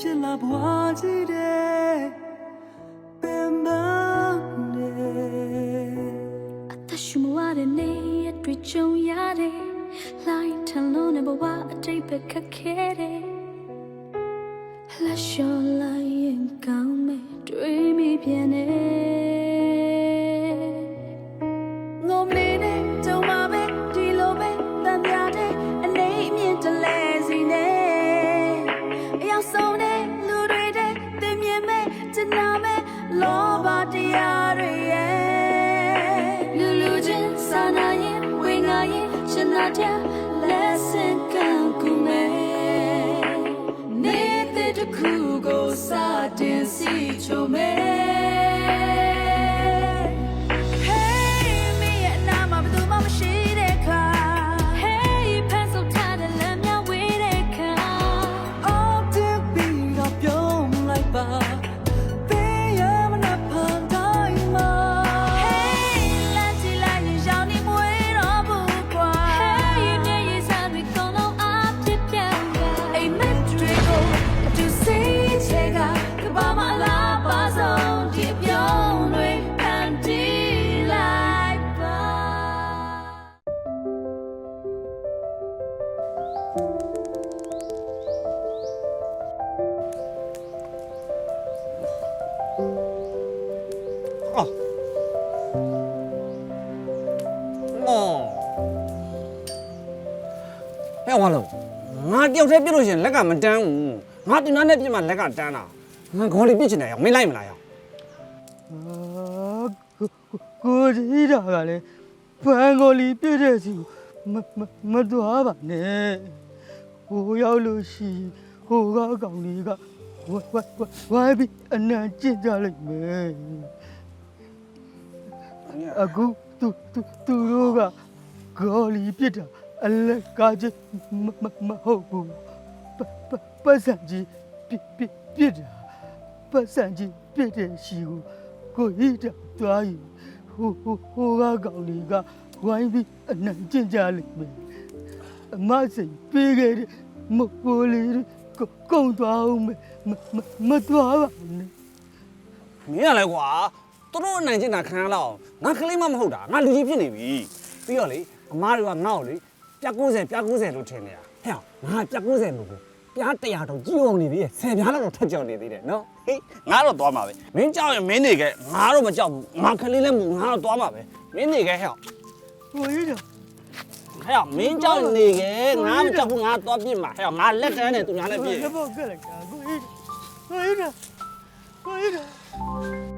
ဖြစ်လာဘွားကြီးတဲ့ပင်ပန်းနေအသက်ရှူမဝတဲ့နေရတွေ့ကြုံရတယ်လိုက်ထလုံးနဲ့ဘဝအတိတ်ပဲခက်ခဲတ ရင်ကျနာတဲ့ lesson ကန်ကူမဲ့နေတဲ့တ မလို့ငါတယောက်တည်းပြစ်လို့ရှင်လက်ကမတန်းဘူးငါသူနားနဲ့ပြစ်မှလက်ကတန်းတာငါခေါ်လေးပြစ်ချင်တယ်ရောင်မင်းလိုက်မလားရောင်ကိုဒီတာကလည်းဘန်ကိုလီပြည့်တဲ့စီမမတော်ပါနဲ့ဟိုရောက်လို့ရှိဟိုကကောင်လေးကဝတ်ဝတ်ဝိုင်းပြီးအနံ့ကျင့်ကြလိုက်မယ်အခုသူသူသူတို့ကဂေါ်လီပြစ်တာ အလက်ကကြီးမမမဟုတ်ဘူးပပပတ်စံကြီးပြစ်ပြစ်ပြစ်တာပတ်စံကြီးပြစ်တဲ့ရှိကိုကိုဟိတသွားရင်ဟိုဟိုဟိုကကောင်လေးကဝိုင်းပြီးအနံကျင့်ကြလိုက်မယ်အမစိတ်ပေးခဲ့တဲ့မကိုလေးကိုကုံသွားအောင်မမမမသွားပါနဲ့မင်းကလည်းကွာသူတို့အနိုင်ကျင်တာခံရလောက်ငါကလေးမမဟုတ်တာငါလူကြီးဖြစ်နေပြီပြီးတော့လေအမားတွေကငါ့ကိုလေ ပြ90ပြ90လို့ထင်နေတာဟဲ့ငါပြ90လို့ကိုပြား100တော့ကြီးအောင်နေသေးတယ်10ပြားလောက်တော့ထက်ကြောက်နေသေးတယ်နော်ဟေးငါတော့သွားမှာပဲမင်းကြောက်ရင်မင်းနေခဲ့ငါတော့မကြောက်ဘူးငါကလေးလည်းမဟုတ်ငါတော့သွားမှာပဲမင်းနေခဲ့ဟဲ့ကိုဟိတဟဲ့မင်းကြောက်နေခဲ့ငါမကြောက်ဘူးငါသွားပြစ်မှာဟဲ့ငါလက်တန်းနဲ့သူများနဲ့ပြစ်လက်ပေါ့ကလိုက်တာကိုဟိတကိုဟိတကိုဟိတ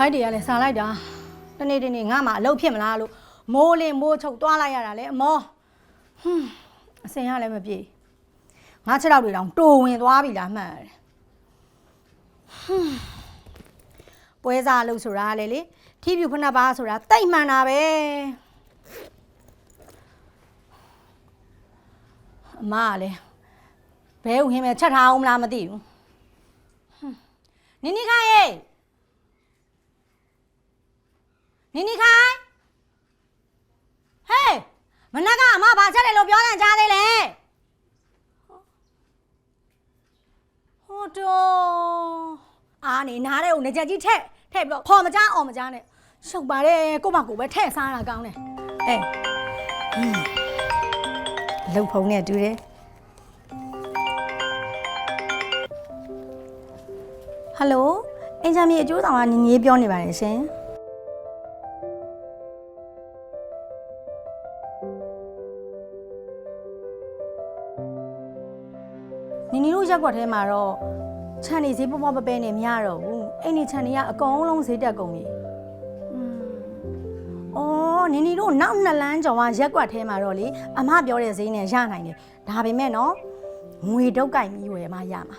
ဖိုက်တွေကလည်းစားလိုက်တာတနေ့တနေ့ငါမှအလုပ်ဖြစ်မလားလို့မိုးလင်းမိုးချုပ်သွားလိုက်ရတာလေအမောဟွန်းအစင်ရလည်းမပြေငါခြေထောက်တွေတောင်တိုဝင်သွားပြီလားမှန်တယ်ဟွန်းပွဲစားလို့ဆိုတာလေလေထီးပြူဖဏပါဆိုတာတိတ်မှန်တာပဲအမကလည်းဘဲဥဟင်းမဲ့ချက်ထားအောင်မလားမသိဘူးဟွန်းနိနိခိုင်ရေ နီနီခိုင်ဟေးမနက်ကအမဘာချက်တယ်လို့ပြောတဲ့ကြားသေးလေဟိုတော့အာနေနားတဲ့ဦးငကြက်ကြီးထက်ထက်ပြီးတော့ခေါ်မကြားအောင်မကြားနဲ့ရှုပ်ပါတယ်ကို့မကိုပဲထည့်စားတာကောင်းတယ်အေးဟွန်းလုံဖုံနဲ့တူတယ်ဟယ်လိုအင်ဂျင်မီအကျိုးဆောင်ကညီညီပြောနေပါတယ်ရှင် ရက်ွက်ထဲမှာတော့ခြံနေဈေးပေါ်ပေါ်ပပဲနဲ့မရတော့ဘူးအဲ့ဒီခြံနေကအကုန်လုံးဈေးတက်ကုန်ပြီอืมအော်နီနီတို့နောက်နှစ်လမ်းကျော်ကရက်ွက်ထဲမှာတော့လေအမပြောတဲ့ဈေးနဲ့ရနိုင်တယ်ဒါပေမဲ့နော်ငွေတုတ်ကြိုက်ပြီးဝယ်မှရမှာ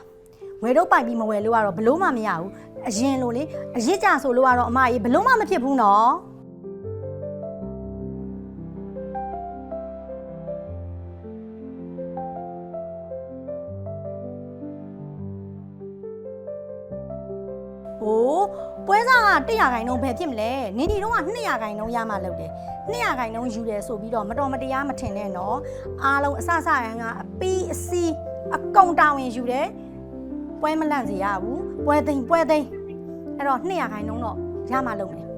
ဝယ်တော့ပိုင်ပြီးမဝယ်လို့ကတော့ဘလို့မှမရဘူးအရင်လိုလေအရစ်ကြဆိုလို့ကတော့အမကြီးဘလို့မှမဖြစ်ဘူးနော်။ အိုးပွဲစားက100ခိုင်နှုန်းပဲဖြစ်မလဲ။နေဒီတော့က200ခိုင်နှုန်းရမှလုပ်တယ်။200ခိုင်နှုန်းယူတယ်ဆိုပြီးတော့မတော်မတရားမထင်နဲ့နော်။အားလုံးအစစရန်ကအပီးအစီးအကုန်တာဝန်ယူတယ်။ပွဲမလန့်စေရဘူး။ပွဲသိမ့်ပွဲသိမ့်အဲ့တော့200ခိုင်နှုန်းတော့ရမှလုပ်မယ်။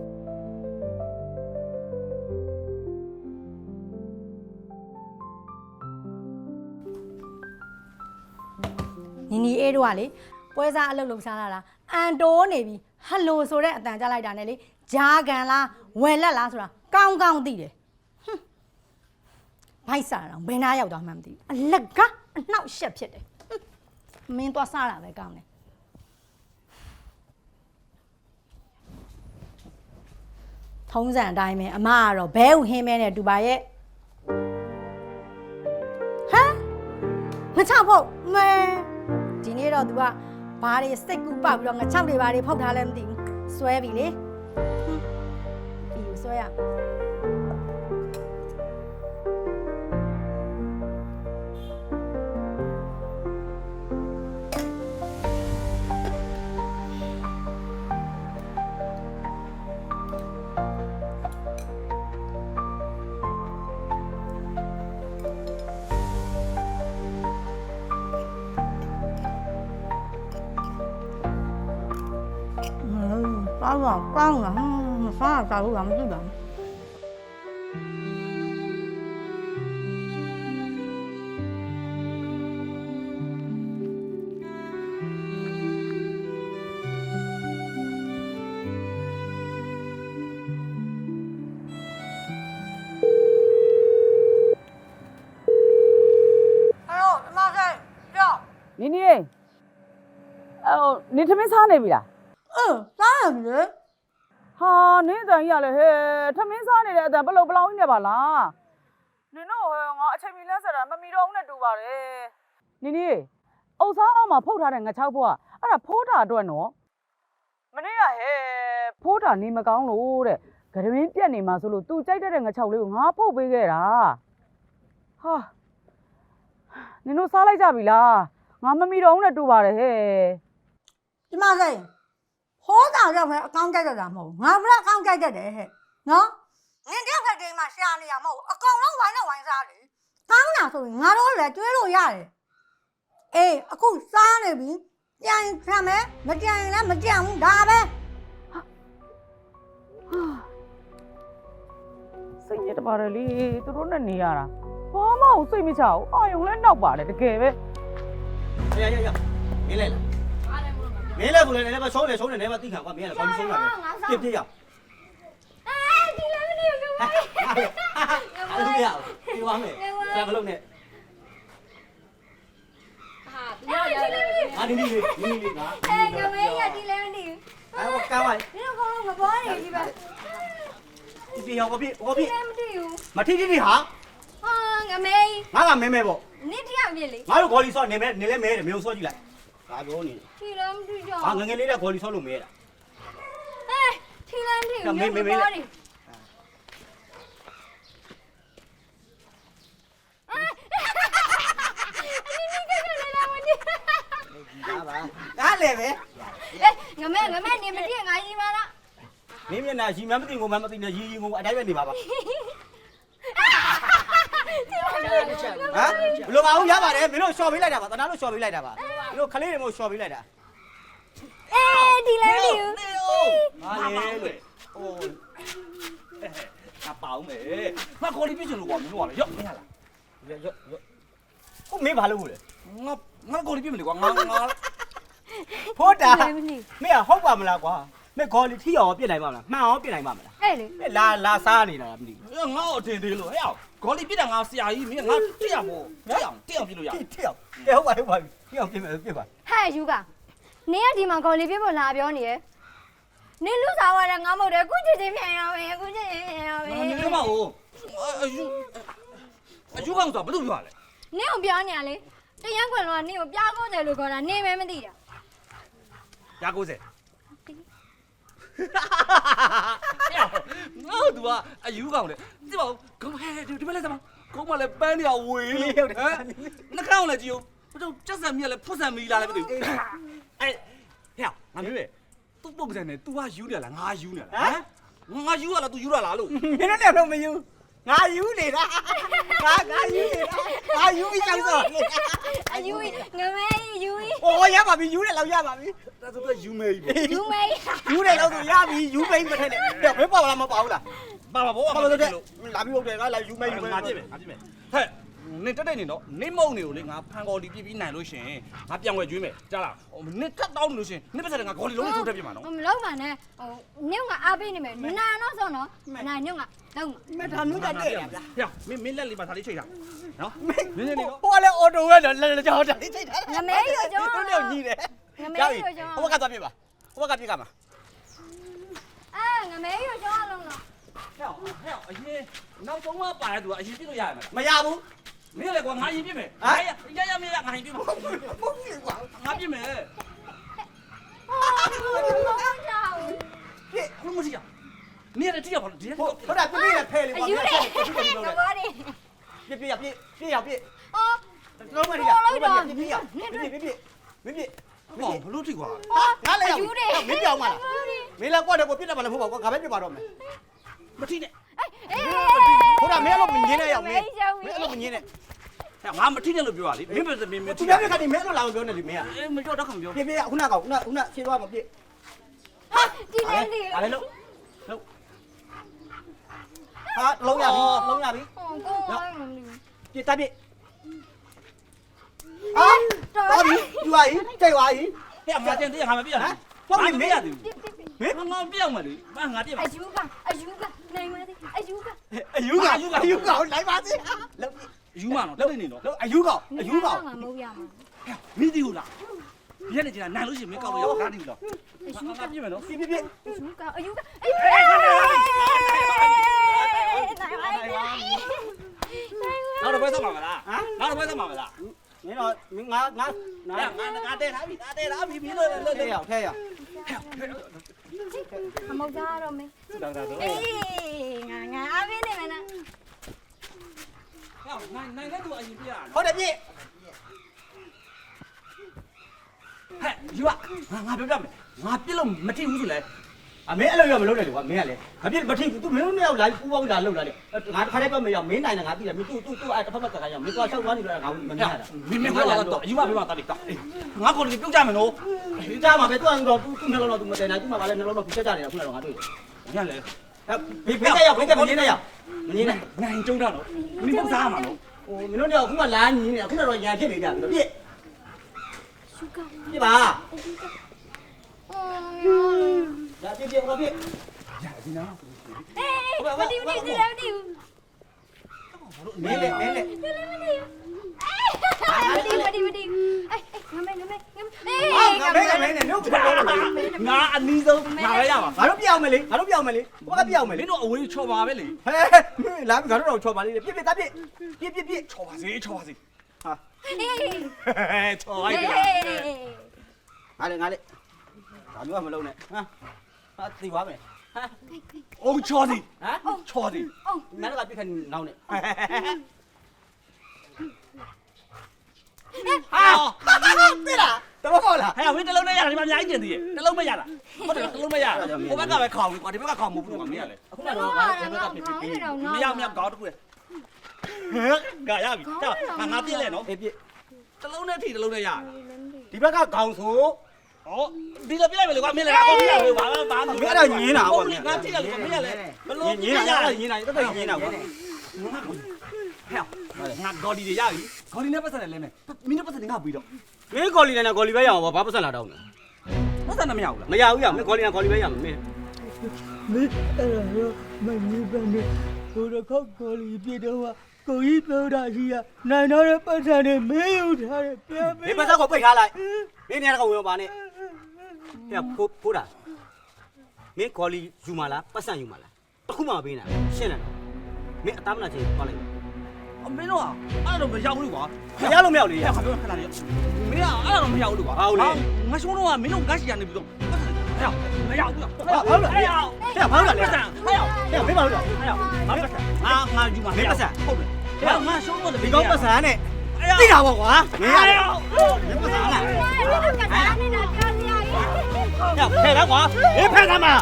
နီနီအေးတို့ကလေ ပွဲစားအလုပ်လုပ်စားလာတာအန်တိုးနေပြီဟယ်လိုဆိုတဲ့အတန်ကြားလိုက်တာနဲ့လေဂျာကန်လားဝယ်လက်လားဆိုတာကောင်းကောင်းသိတယ်ဟွန်းဘိုက်စားတော့ဘယ်နာရောက်သွားမှမသိဘူးအလက်ကအနှောက်ရှက်ဖြစ်တယ်ဟွန်းမင်းသွားစားတာပဲကောင်းတယ်ထုံးစံအတိုင်းပဲအမကတော့ဘဲဥဟင်းမဲနဲ့တူပါရဲ့ဟမ်ငါချဖို့မဲဒီနေ့တော့ तू က ဘာတွေစိတ်ကူပောက်ပြီးတော့ငါချောက်တွေဘာတွေဖုတ်ထားလဲမသိဘူးစွဲပြီလေဟွန်းဒီကိုစွဲရ မ်ကောင်းတော့ကောင်းလားဟမ်မစားကြဘူးလားမသိပါဘူးနီနီအဲ့ဟိုနေထမင်းစားနေပြီလား အင်းစားရပြီလေဟာနင်းအတန်ကြီးရလေဟဲ့ထမင်းစားနေတဲ့အတန်ဘယ်လိုဘလောင်းကြီးနေပါလားနင်တို့ဟဲ့ငါအချိန်မီလဲဆက်တာမမီတော့ဘူးနဲ့တူပါတယ်နီနီအုပ်စားအောင်မှာဖုတ်ထားတဲ့ငချောက်ဖို့ကအဲ့ဒါဖိုးတာအတွက်နော်မနေ့ကဟဲ့ဖိုးတာနေမကောင်းလို့တဲ့ဂရမင်းပြက်နေမှာဆိုလို့ तू ကြိုက်တတ်တဲ့ငချောက်လေးကိုငါဖုတ်ပေးခဲ့တာဟာနင်တို့စားလိုက်ကြပြီလားငါမမီတော့ဘူးနဲ့တူပါတယ်ဟဲ့ဒီမှာဆိုင် ဟောတာရောက်မယ်အကောင့်ကြိုက်တတ်တာမဟုတ်ဘူးငါမလားအကောင့်ကြိုက်တတ်တယ်ဟဲ့နော်နင်တဲ့ဖက်ကိန်းမှာရှာနေရမဟုတ်ဘူးအကောင်လုံးဝိုင်းနဲ့ဝိုင်းစားတယ်ကောင်းတာဆိုရင်ငါတို့လည်းကျွေးလို့ရတယ်အေးအခုစားနေပြီပြန်ရင်ဆမ်းမယ်မကြံရင်လည်းမကြံဘူးဒါပဲစိတ်ညစ်တပါတယ်လေသူတို့နဲ့နေရတာဘာမှကိုစိတ်မချဘူးအာယုံလည်းနောက်ပါတယ်တကယ်ပဲရရရမင်းလဲလား မင်းလည်းကိုလည်းနည်းနည်းပဲဆုံးတယ်ဆုံးတယ်နည်းနည်းပဲသိခံကွာမင်းကလည်းကောင်းဆုံးတာပဲပြစ်ပြစ်ရအောင်အာဒီလည်းမနေဘူးဟာဟာလို့ရအောင်ဒီဝမ်းနဲ့ဆက်မလုပ်နဲ့ဟာဒီလည်းမနေဘူးဟာဒီဒီဒီဒီကအဲကမေးရဒီလည်းမနေဘူးအဲ့တော့ကောင်းပါလေဒီကောင်ကမပေါ်နေဒီပဲဒီပြရောပြဟောပြမတိဘူးမတိတိတိဟာဟာငမေးငါကမဲမဲပေါ့နင့်တရားပြလေငါတို့ဂေါ်လီဆော့နေမဲနေလဲမဲတယ်မင်းတို့ဆော့ကြည့်လိုက် ဘာပြောနေလဲထီလမ်းထီကြောင်ဟာငငယ်လေးကခေါ်လီဆောက်လို့မရတာ အဲထီလမ်းထီဒါမေးမေးမေးလိုက် ဒီသားပါကားလည်းပဲငမဲငမဲနေမတိငါကြီးပါလားမင်းမျက်နှာရှိမှမသိငုံမှမသိနဲ့ရီရီငုံအတိုင်းပဲနေပါပါဟမ်ဘလို့ပါဘူးရပါတယ်မင်းတို့ရှော်ပေးလိုက်တာပါတနာလို့ရှော်ပေးလိုက်တာပါ တို့ခလေးတွေမို့ရှော်ပေးလိုက်တာအေးဒီလဲဒီငါလေလို့ဟိုငါပေါင်းမယ်ငါခေါ်လေးပြစ်ချင်လို့ကွာမင်းတို့ကလည်းရော့မင်းဟာလားရော့ရော့ရော့ဟိုမင်းဘာလုပ်လို့လဲငါငါခေါ်လေးပြစ်မလို့ကွာငါငါဖို့တာမင်းကဟုတ်ပါမလားကွာမင်းခေါ်လေးထီရောပြစ်နိုင်ပါမလားမှန်အောင်ပြစ်နိုင်ပါမလားအဲ့လေလာလာစားနေတာမသိဘူးငါ့အထင်သေးလို့ဟဲ့အောင်ခေါ်လေးပြစ်တာငါဆရာကြီးမင်းငါတိရမို့ဟဲ့အောင်တိအောင်ပြစ်လို့ရတိအောင်ကဲဟုတ်ပါဟုတ်ပါ ပြစ်အောင်ပြစ်မယ်ပြစ်ပါဟဲ့ယူကနင်ကဒီမှာခေါ်လေးပြဖို့လာပြောနေရယ်နင်လူစားဝါရငါမဟုတ်တယ်ခုချစ်ချင်းပြန်ရမယ်ခုချစ်ချင်းပြန်ရမမယ်ယ်နင်တို့မဟုတ်အယူအယူကောင်ဆိုတာဘလို့ပြောလဲနင်ကိုပြောနေရလေတရန်ခွင်လုံးကနင်ကိုပြားကုန်တယ်လို့ခေါ်တာနင်မဲမသိတာရာ90ဟောသူကအယူကောင်လေကြည့်ပါဦးဂုံးဟဲဒီမလဲစမဂုံးမလဲပန်းနေရဝေးလို့ဟမ်နှာခေါင်းလဲကြည့်ဦး ဘယ်တော့ကြက်ဆံမြက်လဲဖွတ်ဆံမီလာလဲမသိဘူးအဲ့ဟဲ့ငါမေးပဲသူ့ပုံစံနဲ့ तू ကယူတယ်လားငါယူတယ်လားဟမ်ငါယူရလား तू ယူရလားလို့ မင်းတို့လည်းတော့မယူငါယူနေတာငါငါယူနေတာငါယူပြီးကြောက်စော အယူငမဲယူ โอ้ရပါပြီယူတယ်လောက်ရပါပြီ ဒါဆိုတော့ယူမေးပြီ ယူမဲ ယူတယ်လောက်ဆိုရပြီယူမိန်မထက်နဲ့ဘယ်ပေါ့လားမပေါ့လား ပါပါဘော ဘာ ပါ လို့ လို့ လဲ လို့ လာပြီးဟုတ်တယ်ငါလာယူမိန်ယူမိန် ငါကြည့်မယ်ငါကြည့်မယ်ဟဲ့ နင်တက်တက်နေတော့နင်မုံနေကိုလေငါဖန်ကော်လီပြပြီးနိုင်လို့ရှင်ငါပြန်ဝယ်ကျွေးမယ်ကြားလားနင်ထပ်တောင်းနေလို့ရှင်နင်ပတ်စံငါကော်လီလုံးလေးထိုးတက်ပြမှာနော်မလုံးပါနဲ့ဟိုနင်းကအားပေးနေမယ်နာတော့ဆိုနော်နာညုံကလုံးမထာနုကြတဲ့ရဗျာဟဲ့မင်းမင်းလက်လေးပါဒါလေးချိန်တာနော်မင်းနေနေတော့ဟိုကလည်းအော်တိုပဲတော့လက်ကြောင်းတာလေးချိန်ထားငမဲယူကြောတို့တော့ညီတယ်ငမဲကြောက်ပြီယူကြောဟိုဘကသွားပြပါဟိုဘကပြကမှာအာငမဲယူကြောလုံးတော့ဟဲ့ဟဲ့အရင်နောက်ဆုံးမှပါတဲ့သူကအရင်ပြစ်လို့ရရမယ်မရဘူး မင်းလည်းကွာငါရင်ပြစ်မယ်ရရမရငါရင်ပြစ်မှာပုတ်ပြီကွာငါပြစ်မယ်ဟုတ်ကြောက်ပြည့်ဘယ်လိုမကြည့်ရနေရတဲ့တိရပါဒီဟိုဟုတ်တာပြည့်ပြည့်ဖဲလေအကွာယူလေကဘာလဲပြည့်ပြည့်ပြည့်ပြည့်ရပြည့်အော်တော့မရဘူးပြည့်ပြည့်ရပြည့်ပြည့်ပြည့်ပြည့်ပြည့်ဟောဘလို့ထိကွာငါလည်းမင်းပြောင်းမလားမင်းလည်းကွက်တော့ကိုပြစ်တယ်မလားမဟုတ်ပါဘူးငါပဲပြစ်ပါတော့မယ်မထိနဲ့အေးဟုတ်တာမင်းအဲ့လိုမငင်းနဲ့ရောက်မင်း မင်းအဲ့လိုမငင်းနဲ့ဟဲ့ငါမထိနဲ့လို့ပြောရလေမင်းပဲမင်းမသူထိများပြကနေမင်းအဲ့လိုလာမပြောနဲ့လေမင်းကအေးမကြောက်တော့ခံပြောပြည့်ပြည့်ခုနကခုနခုနရှင်းသွားမပြည့်ဒီနေဒီဒါလည်းလို့လို့ဟာလုံးရပြီလုံးရပြီဟောကောပြစ်တပ်ပြစ်ဟာတော်ပြီယူပါကြီးကြိတ်ပါကြီးဟဲ့ငါတင်တဲ့ငါမပြရဘူးမင်းရသည် မင်းငါပြောင်းမလို့ငါပြစ်အပါယူကအယူကနိုင်မသေးအယူကအယူကအယူကအယူကလိုက်ပါစေလုံးယူမနော်တက်နေနော်လုံးအယူကအယူကငါမဟုတ်ရမှာမိသည်ဟုတ်လားဒီကနေကျန်နိုင်လို့ရှိရင်မင်းကောက်လို့ရကားဒီလားအယူကငါပြစ်မယ်နော်ပြစ်ပြစ်ပြစ်အယူကအယူကအေးနိုင်ပါနိုင်ပါနောက်တော့ဘယ်ဆက်မှာမလားနောက်တော့ဘယ်ဆက်မှာမလားမင်းတော့မင်းငါငါနာငါငါငါတဲ့ထားပြီငါတဲ့ထားပြီမင်းတို့လည်းထဲရောက်ထဲရောက် အမောက်သားတော့မင်းတော်တော်တော်အေးငါငါအပြင်းနေမလားဟောနိုင်နိုင်တဲ့သူအရင်ပြရဟုတ်တယ်ပြည့်ဟဲ့ယူကငါငါပြောပြမယ်ငါပြစ်လို့မထိဘူးဆိုလဲ အမင်းအဲ့လိုရမလုပ်နဲ့လေကွာမင်းကလေငါပြစ်မထိဘူး तू မင်းတို့နှစ်ယောက်လာပူပေါင်းလာလောက်လာလေငါတစ်ခါတည်းပဲမရောက်မင်းနိုင်တယ်ငါသိတယ်မင်း तू तू तू အဲ့တစ်ဖက်ဖက်ကကရောက်မင်းသွားရှောက်သွားနေပြီငါမမြင်ရတာ မင်းမင်းကတော့ယူမပြမတာတိတာငါကော်လီပြုတ်ကြမယ်နော် ဒီကြားမှာပဲ तू ကတော့ तू နှလုံးတော့ तू မတင်နိုင် तू မှပါလဲနှလုံးတော့ तू ချက်ကြနေတာခုနကတော့ငါတွေ့တယ် ညလေ ဘေးဘေးကရောက်ဘေးကမနေနဲ့ရောက်မနေနဲ့ နိုင်ကျုံတာနော်မင်းပုစားမှာနော် ဟိုမင်းတို့နှစ်ယောက်ခုမှလာညီနေတာခုနတော့ရန်ဖြစ်နေကြပြီပြည့် ရှုက ပြပါ အော်ဒါပြည့်ပြည့်ဘာပြည့်အေးမတီးမတီးဒီလည်းမတီးဘူးမင်းလေမင်းလေဒီလည်းမတီးဘူးအေးမတီးမတီးမတီးအေးငမဲငမဲငမဲအေးဟာငါမင်းကမင်းနဲ့နှုတ်ပြောလို့လေငါအနီးဆုံးငါပဲရပါငါတို့ပြောင်းမယ်လေငါတို့ပြောင်းမယ်လေဘာကပြောင်းမယ်မလေင်းတို့အဝေးချော်ပါပဲလေဟဲလာပြီငါတို့တော့ချော်ပါလေပြည့်ပြည့်သားပြည့်ပြည့်ပြည့်ပြည့်ချော်ပါစေချော်ပါစေဟာအေးချော်လိုက်ပြီငါလေငါလေဘာမျိုးမှမလုပ်နဲ့ဟာ ဟာသိသွားမယ်ဟာအုံချော်စီဟမ်ချော်စီငါတို့ကပြစ်ခဏနောင်းနေဟာသိလားတော့ပေါ့လားဟဲ့ဝင်းတလုံးနဲ့ရတယ်ဒီမှာအများကြီးကျင်သေးတယ်တလုံးမရတာဟုတ်တယ်တလုံးမရဟိုဘက်ကပဲခေါင်းကွာဒီဘက်ကခေါင်းမဟုတ်ဘူးကွာမင်းကလေအခုကတော့ငါတို့ဘက်ကပြစ်ပြစ်ပြစ်မရမရခေါင်းတစ်ခုလေဟဲ့ငါရပြီကြောက်ငါငါပြည့်လဲနော်အေးပြစ်တလုံးနဲ့ထိတလုံးနဲ့ရဒီဘက်ကခေါင်းဆို ဟောဒီလိုပြလိုက်မယ်လေကွာမင်းလည်းအကုန်ပြရလေဘာဘာဘာမင်းအဲ့ဒါညင်းတာပေါ့ငါထိရလေမင်းလည်းဘလို့ညင်းတာညင်းတာတော်တော်ညင်းတာပေါ့ဟဲ့ငါဂေါ်ဒီတွေရပြီဂေါ်ဒီနဲ့ပတ်သက်တယ်လဲမယ်မင်းနဲ့ပတ်သက်တယ်ငါပြီးတော့မင်းကော်လီနဲ့ကော်လီပဲရအောင်ဘာပတ်ဆက်လာတော့လဲပတ်သက်တယ်မရဘူးလားမရဘူးရမင်းကော်လီနဲ့ကော်လီပဲရမယ်မင်းမင်းအဲ့ဒါရောမနေပါနဲ့ဟိုတော့ခောက်ကိုလီပြတော့ကကိုကြီးပြောတာရှိရနိုင်တော့တဲ့ပတ်စံနဲ့မင်းယူထားတယ်ပြန်မင်းပတ်ဆက်ကိုပိတ်ထားလိုက်မင်းနေရာကဝင်ပါနဲ့ ဟဲ့ဖိုးဖိုးတာမင်းကော်လီယူမလားပတ်ဆက်ယူမလားတခုမှမပေးနိုင်ရှင်းတယ်မင်းအသားမနာချင်းသွားလိုက်မင်းတို့ကအဲ့တော့မရောက်ဘူးကွာရလို့မရောက်လေဟဲ့ခါပြောခဏလေးမင်းကအဲ့တော့မရောက်ဘူးကွာငါရှုံးတော့ကမင်းတို့ငါရှိရနေပြီတော့ဟဲ့မရောက်ဘူးဟဲ့ဟဲ့ဟဲ့ဘာလို့လဲဟဲ့ဘာလို့လဲဟဲ့ဟဲ့မင်းဘာလို့လဲဟဲ့ငါပတ်စံငါငါယူမှာဟုတ်တယ်ငါရှုံးတော့ဒီကောင်းပတ်စံနဲ့တိတိတာတာပေါ့ကွာမင်းရတယ်မင်းပတ်စံလား ဟဲ့ဖဲကွာမင်းဖက်သမား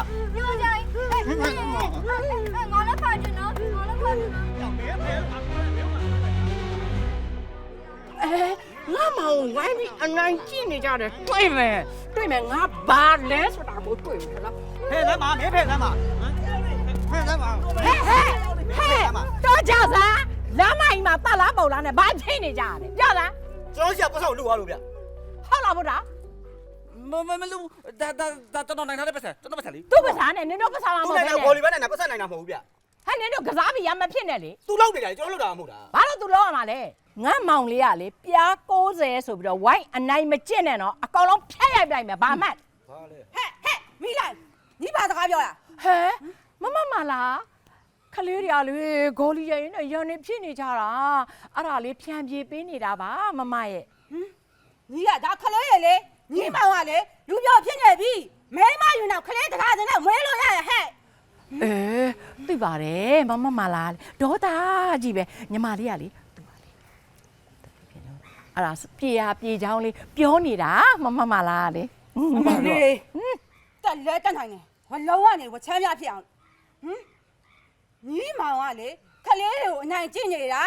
ငါမောင်ဝိုင်းပြီးအနိုင်ကြည့်နေကြတယ်တွေ့မယ်တွေ့မယ်ငါဘာလဲဆိုတာကိုတွေ့မယ်နော်ဖက်သမားမင်းဖက်သမားဖက်သမားဟဲ့ဟဲ့ဟဲ့တော့ကြစားလမ်းမကြီးမှာတက်လားပုံလားနဲ့ဘာဖြစ်နေကြတယ်ကြလားကျွန်တော်ရှာပတ်ဆောင်လို့ရလို့ဗျဟုတ်လားဗုဒ္ဓ မမမလူဒါဒါဒါတော်နိုင်တဲ့ပတ်စံတော်ပတ်စံလေးသူ့ပစာနဲ့နင်တို့ပစာမှာမသူဟုတ်နဲ့ဘူးဘောနဲ့လီဘက်နဲ့ပတ်စံနိုင်တာမဟုတ်ဘူးဗျဟဲ့နင်တို့ကစားပြီးရမဖြစ်နဲ့လေသူလောက်နေတယ်ကျွန်တော်လောက်တာမဟုတ်တာဘာလို့သူလောက်ရမှာလဲငါမောင်လေးကလေပြား60ဆိုပြီးတော့ဝိုင်းအနိုင်မကျင့်နဲ့နော်အကောင်လုံးဖျက်ရိုက်ပြလိုက်မယ်ဘာမှတ်ဘာလဲဟဲ့ဟဲ့မိလိုက်ညီဘာစကားပြောရဟဲမမမလားခလေးတွေကလေဂိုလီရရင်နဲ့ရန်နေဖြစ်နေကြတာအဲ့ဒါလေးဖြန်ပြေးပေးနေတာပါမမရဲ့ညီကဒါခလေးရလေ ညီမောင်ကလေလူပြောဖြစ်နေပြီမဲမယူနောက်ခလေးတကားစနဲ့မွေးလို့ရရဟဲ့အဲသိပါတယ်မမမလားဒေါတာကြီးပဲညီမလေးကလေသူပါလေအဲ့ဒါပြေရပြေချောင်းလေးပြောနေတာမမမလားလေမလေးတက်လဲတက်နိုင်တယ်ဝလုံးကနေဝချမ်းပြဖြစ်အောင်ဟမ်ညီမောင်ကလေခလေးတွေကိုအနိုင်ကျင့်နေတာ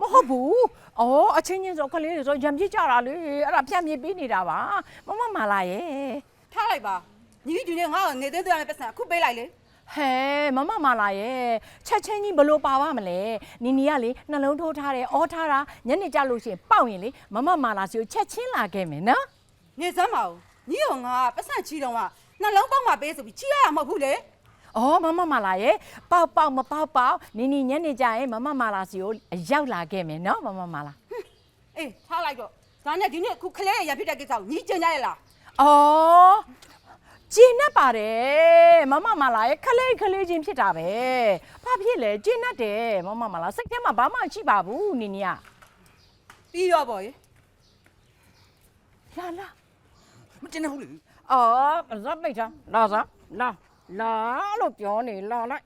မဟုတ်ဘူးအော်အချင်းချင်းဆိုခလေးတွေဆိုရံပြစ်ကြတာလေအဲ့ဒါဖြန့်ပြေးပေးနေတာပါမမမလားရဲ့ထားလိုက်ပါညီဒီနေ့ငါ့ကိုနေသေးသေးရမယ့်ပတ်စံအခုပေးလိုက်လေဟဲမမမလာရဲ့ချက်ချင်းကြီးဘလို့ပါပါမလဲနီနီကလေနှလုံးထိုးထားတယ်အော်ထားတာညနေကြလို့ရှိရင်ပေါက်ရင်လေမမမလာစီကိုချက်ချင်းလာခဲ့မယ်နော်နေစမ်းပါဦးညီကငါပတ်စံချီတော့ကနှလုံးပေါက်မှပေးဆိုပြီးချီရရမှာမဟုတ်ဘူးလေ အော်မမမလာရဲ့ပေါက်ပေါက်မပေါက်ပေါက်နီနီညနေကြရင်မမမလာစီကိုရောက်လာခဲ့မယ်နော်မမမလာအေးထားလိုက်တော့ဒါနဲ့ဒီနေ့အခုခလေးရရဖြစ်တဲ့ကိစ္စကိုညီကျင်ကြရလားအော်ကျင်းတ်ပါတယ်မမမလာရဲ့ခလေးခလေးချင်းဖြစ်တာပဲဘာဖြစ်လဲကျင်းတ်တယ်မမမလာစိတ်ထဲမှာဘာမှရှိပါဘူးနီနီကပြီးရောပေါ့ရေလာလာမတင်နေဘူးလေအော်ပါဇက်ပိတ်ထားလာစားလာ လာလို့ပြောနေလာလိုက်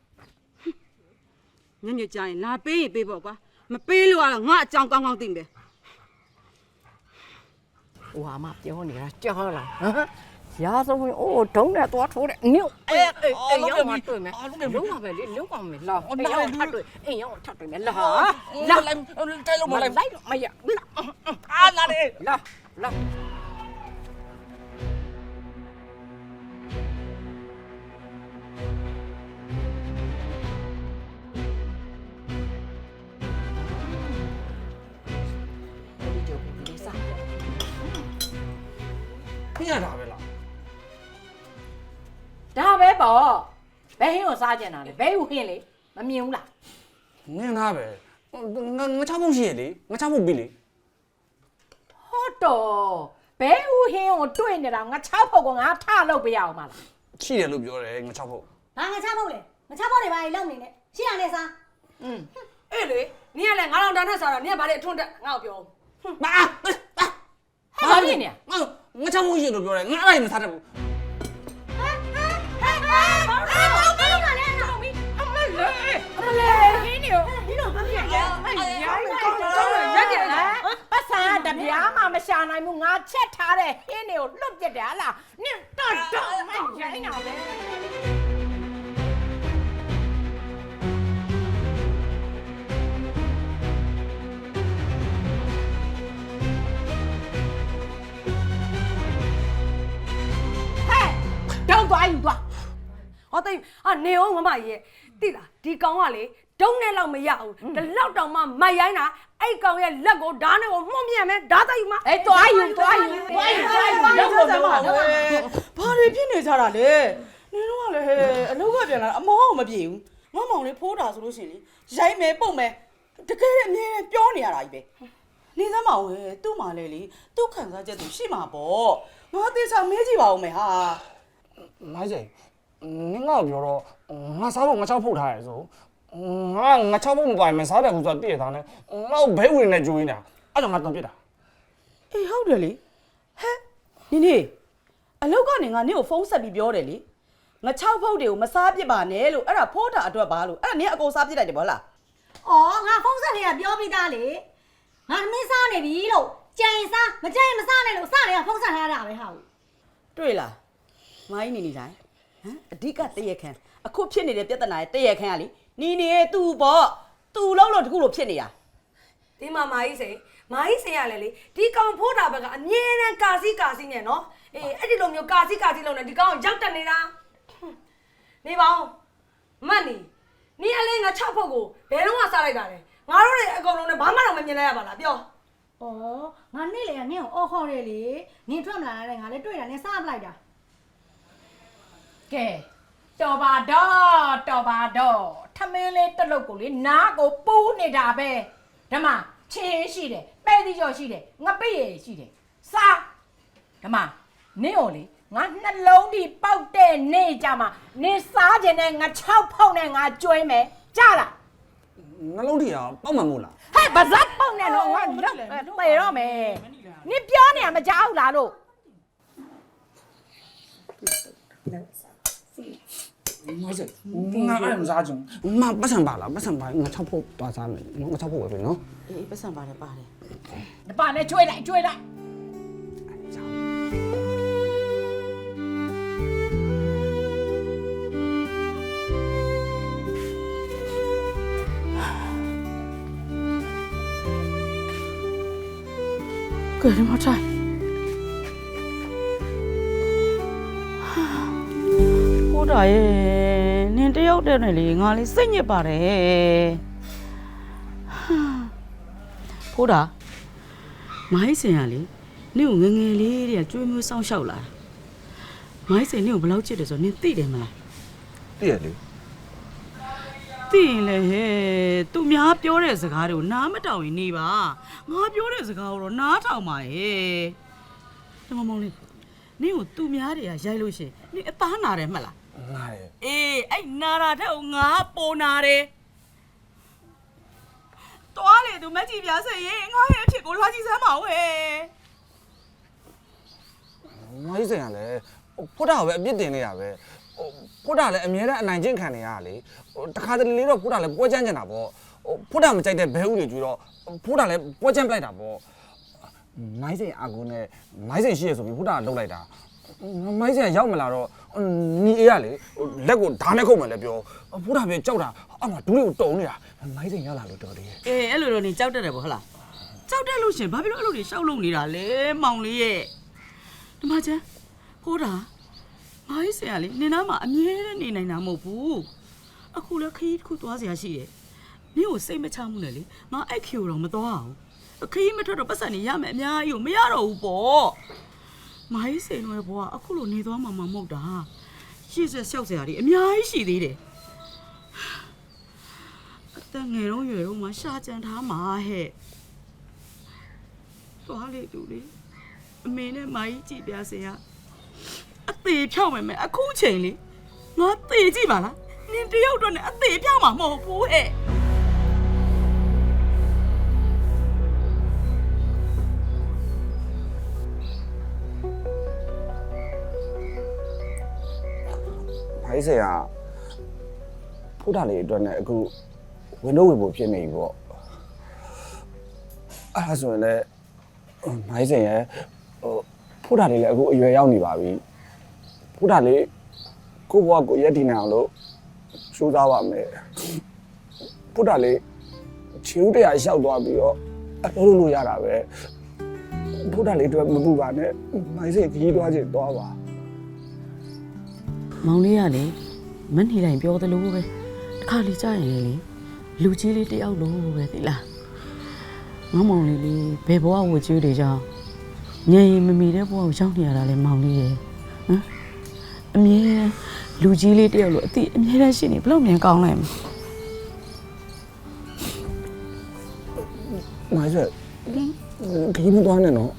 ညညကြရင်လာပေးရင်ပေးပေါ့ကွာမပေးလို့ကတော့ငါအကြောင်းကောင်းကောင်းသိမယ်ဟိုဟာမပြောနေတာကြားလားဟမ်ရာဇဝင်အိုးဒုံးနဲ့သွားထိုးတဲ့နင့်အေးအေးအေးရောက်မှတွေ့မယ်လုံးဝပဲလေလုံးဝမယ်လာအေးရောက်ထပ်တွေ့အေးရောက်ထပ်တွေ့မယ်လာလာလာလိုက်တိုက်လို့မမလိုက်လိုက်မရလာအာလာလေလာလာ စားကြင်တာလဲဘယ်ဟူဟင်းလေမမြင်ဘူးလားနင်းသားပဲငါငါချဖို့ရှိရလေငါချဖို့ပြီလေဟုတ်တော့ဘယ်ဟူဟင်းကိုတွေ့နေတာငါချောက်ဖို့ကငါထလို့ပြရအောင်မလားရှိတယ်လို့ပြောတယ်ငါချဖို့ဘာငါချဖို့လဲငါချဖို့နေပါလေလောက်နေနဲ့ရှင်းရနဲ့စားอืมအေးလေနင်ကလည်းငါတော်တန်းနဲ့စားတာနင်ကဘာလဲအထွန်းတက်ငါ့ကိုပြောဘာဘာဖြစ်နေငါငါချဖို့ရှိတယ်လို့ပြောတယ်ငါအဲ့ဒါမစားတတ်ဘူး ရောဒီလိုဘာဖြစ်လဲရိုင်းကောင်းကောင်းရက်ကြလားပတ်စံတပြားမှမရှာနိုင်ဘူးငါချက်ထားတဲ့ဟင်းတွေကိုလွတ်ပြစ်တယ်ဟလားနင်တော့တော့မရိုင်းအောင်လေဟဲ့တောင်းသွားယူသွားဟောသိအာနေအောင်မမကြီးရဲ့တိလားဒီကောင်ကလေ ဒုံးနဲ့လောက်မရဘူးဒီလောက်တောင်မှမိုက်ရိုင်းတာအဲ့ကောင်ရဲ့လက်ကိုဓာတ်နဲ့ကိုမှုန့်မြန်မယ်ဓာတ်တိုက်ယူမအေးသွားယူသွားယူသွားယူသွားယူလောက်တော့စမ်းပါလေဘာတွေဖြစ်နေကြတာလဲနင်တို့ကလည်းဟဲ့အလုပ်ကပြန်လာအမောမပြေဘူးငါမောင်လေးဖိုးတာဆိုလို့ရှိရင်လေရိုက်မယ်ပုတ်မယ်တကယ်အမြဲပြောနေရတာကြီးပဲနေစမ်းပါဦးဟဲ့သူ့မှာလေလေသူ့ခံစားချက်သူရှိမှာပေါ့ငါသေချာမဲကြည့်ပါဦးမယ်ဟာမိုင်းစိန်နင်းငါ့ကိုပြောတော့ငါစားဖို့ငါချဖို့ထားရဲဆို ငါငါချောက်ဖို့မပိုင်မစားတယ်ဘူးဆိုတော့တည့်ရသားနဲ့ငါ့ကိုဘဲဝင်နေကြိုးနေတာအဲ့တော့ငါတော့ပြစ်တာအေးဟုတ်တယ်လေဟဲ့နင်နေအလောက်ကနေငါနင့်ကိုဖုန်းဆက်ပြီးပြောတယ်လေငါ6ဖုတ်တွေကိုမစားပြစ်ပါနဲ့လို့အဲ့ဒါဖိုးတာအတွက်ပါလို့အဲ့ဒါနင်အကုန်စားပြစ်လိုက်တယ်ဗောလား။အော်ငါဖုန်းဆက်နေတာပြောပြီးသားလေ။ငါသမင်းစားနေပြီလို့ကြင်စားမကြင်မစားနဲ့လို့စတယ်ကဖုန်းဆက်ထားတာပဲဟာဘူးတွေ့လားမိုင်းနေနေတိုင်းဟမ်အဓိကတရက်ခန့်အခုဖြစ်နေတဲ့ပြဿနာရဲ့တရက်ခန့်ကလေ နီနေသူ့ပေါ့သူ့လုံးလို့တခုလို့ဖြစ်နေတာဒီမှာမာကြီးစိန်မာကြီးစိန်ရလေလေဒီကောင်ဖိုးတာဘက်ကအမြဲတမ်းကာစီကာစီနဲ့နော်အေးအဲ့ဒီလိုမျိုးကာစီကာစီလုံးနဲ့ဒီကောင်ကိုရောက်တက်နေတာဟွန်းနေပါဦးမတ်နီနီအလေးငါ6ဖုတ်ကိုဘယ်တော့မှစားလိုက်တာလဲငါတို့တွေအကုန်လုံးနဲ့ဘာမှတော့မမြင်လိုက်ရပါလားပြော။အော်ငါနေ့လေကနင့်ကိုအော်ခေါ်တယ်လေ။နင်ထွက်မလာတဲ့ငါလည်းတွေ့တာနဲ့စားပလိုက်တာကဲ တော်ပါတော့တော်ပါတော့ထမင်းလေးတစ်လုတ်ကိုလေနားကိုပူးနေတာပဲဓမ္မချင်းရှိတယ်ပဲ့တိကျော်ရှိတယ်ငပိရည်ရှိတယ်စားဓမ္မနင့်ੋਂလေငါနှလုံးဒီပေါက်တဲ့နေ့ကြမှာနင်စားခြင်းနဲ့ငါ6ဖောက်နဲ့ငါကျွေးမယ်ကြားလားနှလုံးထီကပေါက်မှန်မို့လားဟဲ့ဘာဇက်ပေါက်နဲ့တော့ငါတော့ပေတော့မယ်နင်ပြောနေရမကြောက်လားလို့ မိုက်စငါအဲ့မစားချင်မပတ်စံပါလားပတ်စံပါငါချောက်ဖို့သွားစားမယ်ငါချောက်ဖို့ပဲပြီနော်အေးပတ်စံပါတယ်ပါတယ်ဒီပါနဲ့ကျွေးလိုက်ကျွေးလိုက်ကဲဒီမှာထိုင် ဟိုတာရဲ့နင်တယောက်တည်းနဲ့လေငါလေးစိတ်ညစ်ပါတယ်ဖိုးတာမိုင်းစင်ရလေနင့်ကိုငယ်ငယ်လေးတည်းကကျွေးမျိုးစောင်းရှောက်လာမိုင်းစင်နင့်ကိုဘယ်လောက်ချစ်တယ်ဆိုတော့နင်သိတယ်မလားတည့်ရလေသိရင်လေဟဲ့သူများပြောတဲ့စကားတွေကိုနားမတောင်ရင်နေပါငါပြောတဲ့စကားကိုတော့နားထောင်ပါရဲ့တမမောင်လေးနင့်ကိုသူများတွေကရိုက်လို့ရှရင်နင်အသားနာတယ်မှတ်လား ငါတယ်အေးအဲ့နာတာတဲ့ကိုငါပေါ်နာတယ်တွားလေသူမက်ကြီးပြားစရင်ငါရဲ့အဖြစ်ကိုလွှားကြည့်စမ်းပါဦးဟဲ့မိုက်စင်ကလည်းဖိုးတာကိုပဲအပြစ်တင်နေတာပဲဖိုးတာလည်းအမြဲတမ်းအနိုင်ကျင့်ခံနေရတာလေတခါတလေလေးတော့ဖိုးတာလည်းပွဲချမ်းကျင်တာပေါ့ဖိုးတာမကြိုက်တဲ့ဘဲဥတွေကြွေးတော့ဖိုးတာလည်းပွဲချမ်းပလိုက်တာပေါ့မိုက်စင်အာကူနဲ့မိုက်စင်ရှိရဆိုပြီးဖိုးတာကလှုပ်လိုက်တာ မိုက်စင်ရောက်မလာတော့ညီအေးကလေလက်ကိုဓာတ်နဲ့ခုတ်မှလည်းပြောဖိုးတာပဲကြောက်တာအောက်မှာဒူးလေးကိုတုံနေတာမိုက်စင်ရောက်လာလို့တော်တယ်အေးအဲ့လိုတော့နေကြောက်တတ်တယ်ပေါ့ဟုတ်လားကြောက်တတ်လို့ရှရင်ဘာဖြစ်လို့အဲ့လိုတွေရှောက်လုံနေတာလဲမောင်လေးရဲ့ဒီမှာချမ်းဟိုးတာမိုင်းဆရာလေးနင်နာမှာအမြဲတမ်းနေနိုင်တာမဟုတ်ဘူးအခုလည်းခရီးတစ်ခုသွားစရာရှိတယ်နင့်ကိုစိတ်မချမှုနဲ့လေငါအဲ့ခီကိုတော့မသွားအောင်ခရီးမထွက်တော့ပတ်စံနေရမယ်အများကြီးကိုမရတော့ဘူးပေါ့ မိုင်းစိန်တို့ရဲ့ဘဝအခုလိုနေသွားမှာမဟုတ်တာရှေ့ဆက်လျှောက်စရာတွေအများကြီးရှိသေးတယ်အသက်ငယ်တော့ရွယ်တော့မှရှာကြံထားမှာဟဲ့သွားလေသူလေအမေနဲ့မာကြီးကြည့်ပြစေရအသေးဖြောက်မယ်မယ်အခုချိန်လေငါသေကြည့်ပါလားနင်တယောက်တော့နဲ့အသေးဖြောက်မှာမဟုတ်ဘူးဟဲ့ ဖိုင်းဆရာဖုဒ္ဓလေးအတွက်နဲ့အခုဝင်တော့ဝင်ဖို့ဖြစ်နေပြီပေါ့အဲ့ဒါဆိုရင်လည်းမိုင်းစင်ရဲ့ဟိုဖုဒ္ဓလေးလည်းအခုအရွယ်ရောက်နေပါပြီဖုဒ္ဓလေးကိုဘွားကိုရက်တည်နေအောင်လို့စူးစမ်းပါမယ်ဖုဒ္ဓလေးချီဦးတရားလျှောက်သွားပြီးတော့အလုပ်လုပ်လို့ရတာပဲဖုဒ္ဓလေးအတွက်မပူပါနဲ့မိုင်းစင်ခီးသွားချင်သွားပါ မောင်လေးကလေမနေတိုင်းပြောသလိုပဲတစ်ခါလေကြာရင်လေလူကြီးလေးတယောက်လိုပဲသိလားငါမောင်လေးလေးဘယ်ဘဝဝတ်ကျွေးတွေကြောင့်ညရင်မမီတဲ့ဘဝကိုရောက်နေရတာလေမောင်လေးရဲ့ဟမ်အမြဲလူကြီးလေးတယောက်လိုအတိအမြဲတမ်းရှိနေဘလို့မြန်ကောင်းလိုက်မလဲမိုင်းဆက်ခီးမသွားနဲ့နော်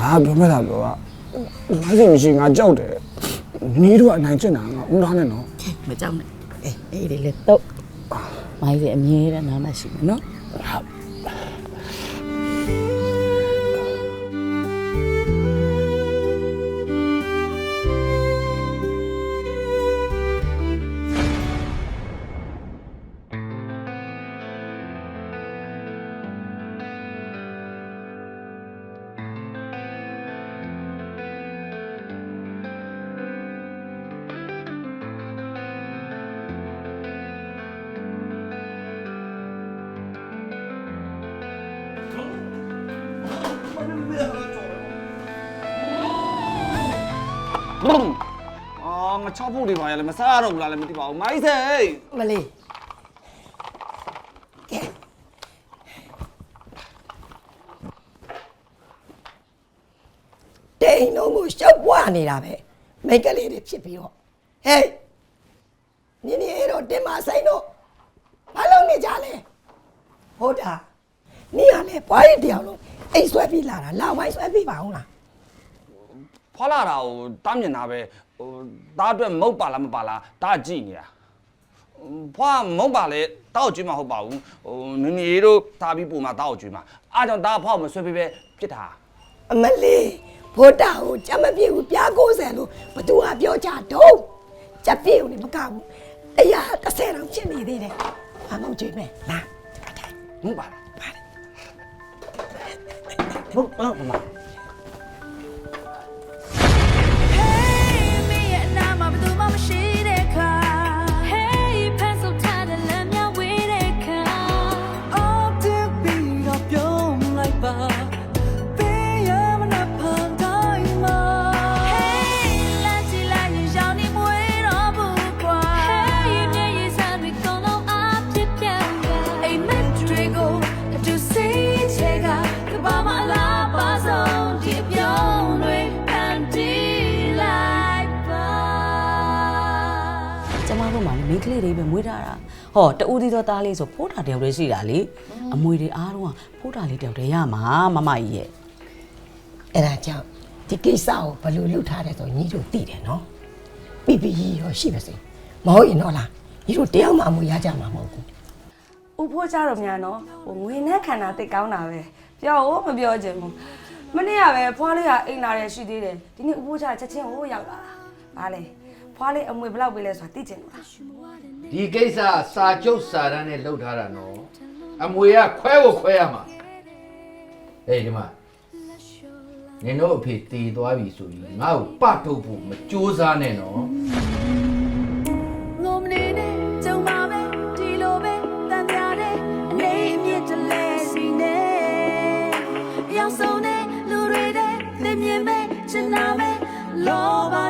ငါပြောမဲ့တာပြောကမို င်းဆက်မရှိငါကြောက်တယ်နီးတော့အနိုင်ကျင့်တာငါဦးထားနဲ့နော်မကြောက်နဲ့အေးအေးလေးလေးတော့မိုင်းစီအမြဲတမ်းနားမရှိမယ်နော် အာငါချောက်ဖို့တွေပါရလဲမစားရတော့ဘူးလားလည်းမသိပါဘူးမိုင်းစိတ်မလေးတိန်လုံးကိုရှောက်ပွားနေတာပဲမိတ်ကလေးတွေဖြစ်ပြီးတော့ဟေးနင်းနေတော့တင်မဆိုင်တော့ဘာလို့နေကြလဲဟုတ်တာနင်းကလည်းဘွားရတရားလုံးအိတ်ဆွဲပြီးလာတာလောက်ဝိုင်းဆွဲပြီးပါအောင်လား ဖွာလာတာကိုတားမြင်တာပဲဟိုတားအတွက်မုတ်ပါလားမပါလားတားကြည့်နေတာဖွာမုတ်ပါလေတားကိုကြွေးမှာဟုတ်ပါဘူးဟိုနင်းနေတို့တားပြီးပုံမှာတားကိုကြွေးမှာအားကြောင့်တားဖွာကိုမဆွဲပေးပဲပြစ်တာအမလေးဘိုးတာကိုကြမ်းမပြေဘူးပြား90လို့ဘသူကပြောကြတော့ကြက်ပြေဦးနေမကဘူးတရား30တောင်ဖြစ်နေသေးတယ်ဘာမှမကြွေးမဲ့လားမုတ်ပါလားဟုတ်ပါမမ Hey ကျမတို့မှလည်းမိန်းကလေးတွေပဲမွေးထားတာဟောတူဦးသီးသောသားလေးဆိုဖိုးတာတယောက်တည်းရှိတာလေအမွေတွေအားလုံးကဖိုးတာလေးတယောက်တည်းရမှာမမကြီးရဲ့အဲ့ဒါကြောင့်ဒီကိစ္စကိုဘယ်လိုလုပ်ထားတယ်ဆိုညီတို့သိတယ်နော်ပြပြကြီးရောရှိပါစေမဟုတ်ရင်တော့လားညီတို့တယောက်မှမွေရကြမှာမဟုတ်ဘူး။ဦးဖိုးကြတော့များနော်။ဟိုငွေနဲ့ခန္ဓာတိတ်ကောင်းတာပဲ။ပြောဦးမပြောချင်ဘူး။မနေ့ကပဲဖွားလေးကအိမ်လာတယ်ရှိသေးတယ်။ဒီနေ့ဦးဖိုးကြချက်ချင်းဟိုရောက်လာတာ။ဗာလေ။ ဖွားလေးအမွေဘလောက်ပေးလဲဆိုတာသိချင်လို့လားဒီကိစ္စစာချုပ်စာတမ်းနဲ့လှုပ်ထားတာနော်အမွေကခွဲကိုခွဲရမှာအေးဒီမှာနင်တို့အဖေတည်သွားပြီဆိုရင်ငါ့ကိုပထုတ်ဖို့မကြိုးစားနဲ့နော်ရောက်ဆုံးတဲ့လူတွေတဲ့သင်မြင်မဲ့ချင်နာမဲ့လောဘ